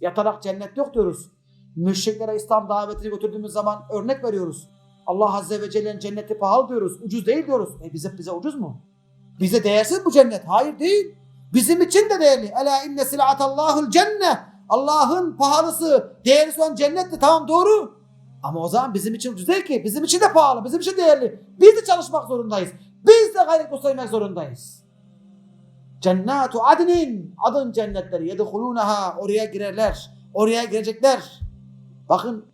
Yatarak cennet yok diyoruz. Müşriklere İslam davetini götürdüğümüz zaman örnek veriyoruz. Allah Azze ve Celle'nin cenneti pahalı diyoruz. Ucuz değil diyoruz. E bize, bize ucuz mu? Bize değersiz bu cennet. Hayır değil. Bizim için de değerli. Ela inne silatallahu'l cenne. Allah'ın pahalısı, değerlisi olan cennetti. Tamam doğru. Ama o zaman bizim için ucuz değil ki. Bizim için de pahalı, bizim için değerli. Biz de çalışmak zorundayız. Biz de gayret göstermek zorundayız. Cennatu adnin adın cennetleri yedhulunaha oraya girerler. Oraya girecekler. Bakın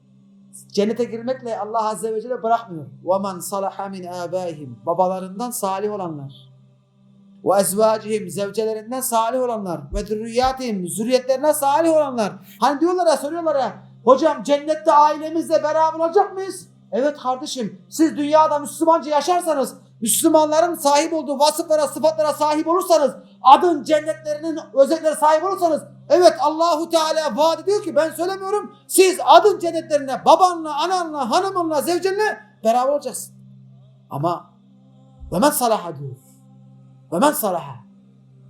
cennete girmekle Allah azze ve celle bırakmıyor. Ve men salaha min abaihim babalarından salih olanlar. Ve ezvacihim zevcelerinden salih olanlar ve zürriyatihim zürriyetlerine salih olanlar. Hani diyorlar ya soruyorlar ya hocam cennette ailemizle beraber olacak mıyız? Evet kardeşim siz dünyada Müslümanca yaşarsanız Müslümanların sahip olduğu vasıflara sıfatlara sahip olursanız adın cennetlerinin özelliklerine sahip olursanız evet Allahu Teala vaat ediyor ki ben söylemiyorum siz adın cennetlerine babanla ananla hanımınla zevcenle beraber olacaksın. Ama ve men salaha diyor. Ve men salaha.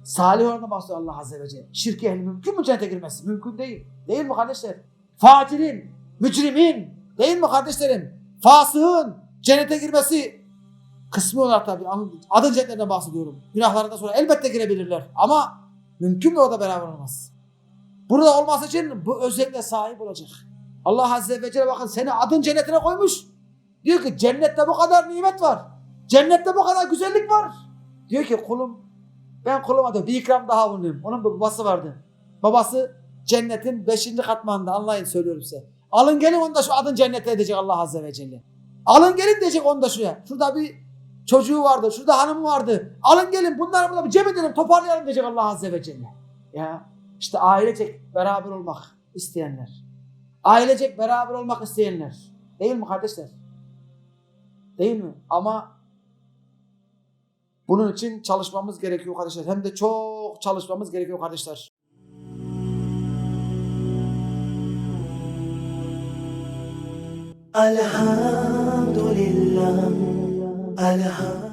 Salih olanı bahsediyor Allah Azze ve Celle. Şirki ehli mümkün mü cennete girmesi? Mümkün değil. Değil mi kardeşler? Facirin, mücrimin, değil mi kardeşlerim? Fasığın cennete girmesi kısmı olarak tabii adın cennetlerine bahsediyorum. Günahlarından sonra elbette girebilirler. Ama mümkün mü orada beraber olmaz? Burada olması için bu özelliğe sahip olacak. Allah Azze ve Celle bakın seni adın cennetine koymuş. Diyor ki cennette bu kadar nimet var. Cennette bu kadar güzellik var. Diyor ki kulum ben kuluma diyor bir ikram daha bulunayım. Onun bir babası vardı. Babası cennetin beşinci katmanında anlayın söylüyorum size. Alın gelin onu da şu adın cennete edecek Allah Azze ve Celle. Alın gelin diyecek onu da şuraya. Şurada bir çocuğu vardı. Şurada hanımı vardı. Alın gelin bunları burada bir cem edelim toparlayalım diyecek Allah Azze ve Celle. Ya işte ailecek beraber olmak isteyenler. Ailecek beraber olmak isteyenler. Değil mi kardeşler? Değil mi? Ama bunun için çalışmamız gerekiyor kardeşler. Hem de çok çalışmamız gerekiyor kardeşler. الحمد لله. الحمد